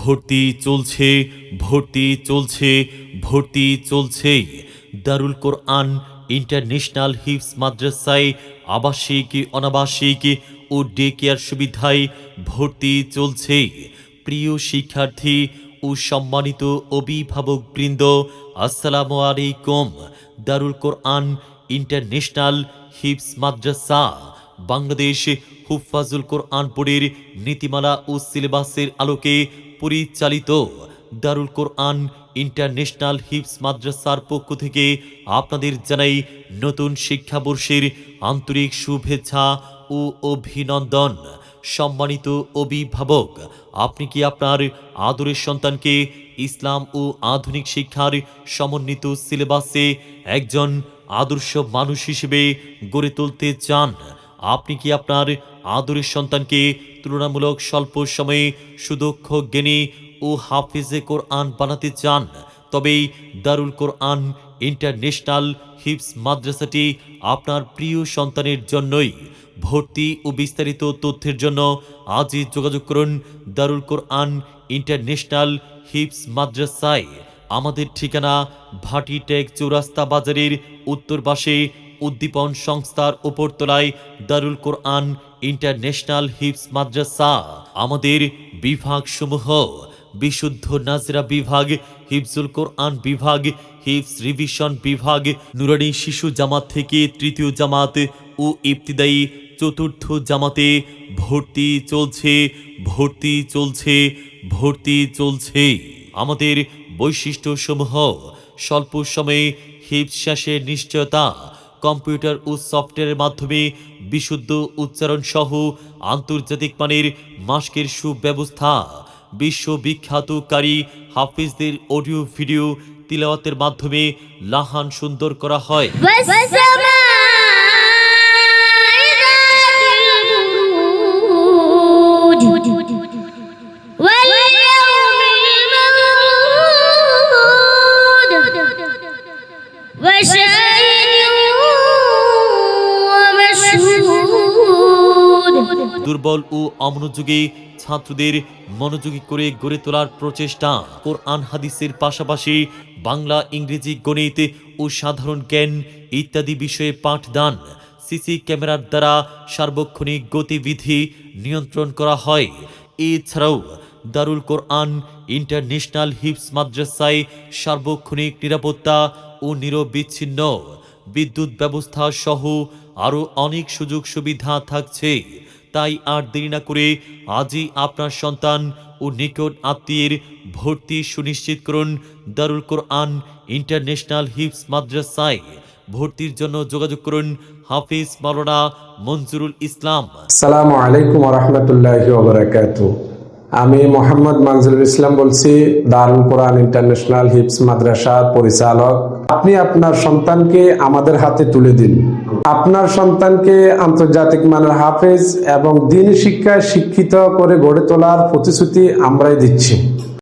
ভর্তি চলছে ভর্তি চলছে ভর্তি চলছে দারুল কোরআন ইন্টারন্যাশনাল হিপস মাদ্রাসায় আবাসিক, অনাবাসিক ও ডে কেয়ার সুবিধায় ভর্তি চলছে প্রিয় শিক্ষার্থী ও সম্মানিত অভিভাবক বৃন্দ, আসসালামু আলাইকুম। দারুল কোরআন ইন্টারন্যাশনাল হিপস মাদ্রাসা, বাংলাদেশ হুফাজুল কোরআন বোর্ডের নীতিমালা ও সিলেবাসের আলোকে পরিচালিত দারুল কোরআন ইন্টারন্যাশনাল হিপস মাদ্রাসার পক্ষ থেকে আপনাদের জানাই নতুন শিক্ষাবর্ষের আন্তরিক শুভেচ্ছা ও অভিনন্দন। সম্মানিত অভিভাবক, আপনি কি আপনার আদরের সন্তানকে ইসলাম ও আধুনিক শিক্ষার সমন্বিত সিলেবাসে একজন আদর্শ মানুষ হিসেবে গড়ে তুলতে চান? আপনি কি আপনার আদরের সন্তানকে তুলনামূলক স্বল্প সময়ে সুদক্ষ, জ্ঞানী ও হাফিজে কোরআন বানাতে চান? তবেই দারুল কোরআন ইন্টারন্যাশনাল হিপস মাদ্রাসাটি আপনার প্রিয় সন্তানের জন্যই। ভর্তি ও বিস্তারিত তথ্যের জন্য আজই যোগাযোগ করুন দারুল কোরআন ইন্টারন্যাশনাল হিপস মাদ্রাসায়। আমাদের ঠিকানা ভাটিটেক চৌরাস্তা বাজারের উত্তর পাশে উদ্দীপন সংস্থার উপরতলায় দারুল কোরআন ইন্টারন্যাশনাল হিপস মাদ্রাসা, আমাদের বিভাগসমূহ, বিশুদ্ধ নাজরা বিভাগ, হিফজুল কোরআন বিভাগ হিফস রিভিশন বিভাগ, নুরানি শিশু জামাত থেকে তৃতীয় জামাত ও ইবতিদায়ী চতুর্থ জামাতে ভর্তি চলছে ভর্তি চলছে ভর্তি চলছে। আমাদের বৈশিষ্ট্যসমূহ, স্বল্প সময়ে হিপশ্বাসের নিশ্চয়তা কম্পিউটার ও সফটওয়্যারের মাধ্যমে বিশুদ্ধ উচ্চারণ সহ আন্তর্জাতিক মানের মাস্কের সুব্যবস্থা। বিশ্ববিখ্যাতকারী হাফিজদের অডিও ভিডিও তিলাওয়াতের মাধ্যমে লাহান সুন্দর করা হয়। দুর্বল ও অমনোযোগী ছাত্রদের মনোযোগী করে গড়ে তোলার প্রচেষ্টা। কোরআন হাদিসের পাশাপাশি বাংলা, ইংরেজি, গণিত ও সাধারণ জ্ঞান ইত্যাদি বিষয়ে পাঠদান, সিসি ক্যামেরার দ্বারা সার্বক্ষণিক গতিবিধি নিয়ন্ত্রণ করা হয়। এছাড়াও দারুল কোরআন ইন্টারন্যাশনাল হিপস মাদ্রাসায় সার্বক্ষণিক নিরাপত্তা ও নিরবিচ্ছিন্ন বিদ্যুৎ ব্যবস্থা সহ আরও অনেক সুযোগ সুবিধা থাকছে। তাই আর দেরি না করে আজই আপনার সন্তান ও নিকট আত্মীয়ের ভর্তি সুনিশ্চিত করুন দারুল কোরআন ইন্টারন্যাশনাল হিপস মাদ্রাসায় ভর্তির জন্য যোগাযোগ করুন হাফিজ মাওলানা মঞ্জুরুল ইসলাম। সালামু আলাইকুম রহমতুল্লাহ ওবরাকাত। আমি মোহাম্মদ মঞ্জুরুল ইসলাম বলছি, দারুল কোরআন ইন্টারন্যাশনাল হিপস মাদ্রাসার পরিচালক। আপনি আপনার সন্তানকে আমাদের হাতে তুলে দিন। আপনার সন্তানকে আন্তর্জাতিক মানের হাফেজ এবং দিন শিক্ষায় শিক্ষিত করে গড়ে তোলার প্রতিশ্রুতি আমরাই দিচ্ছি।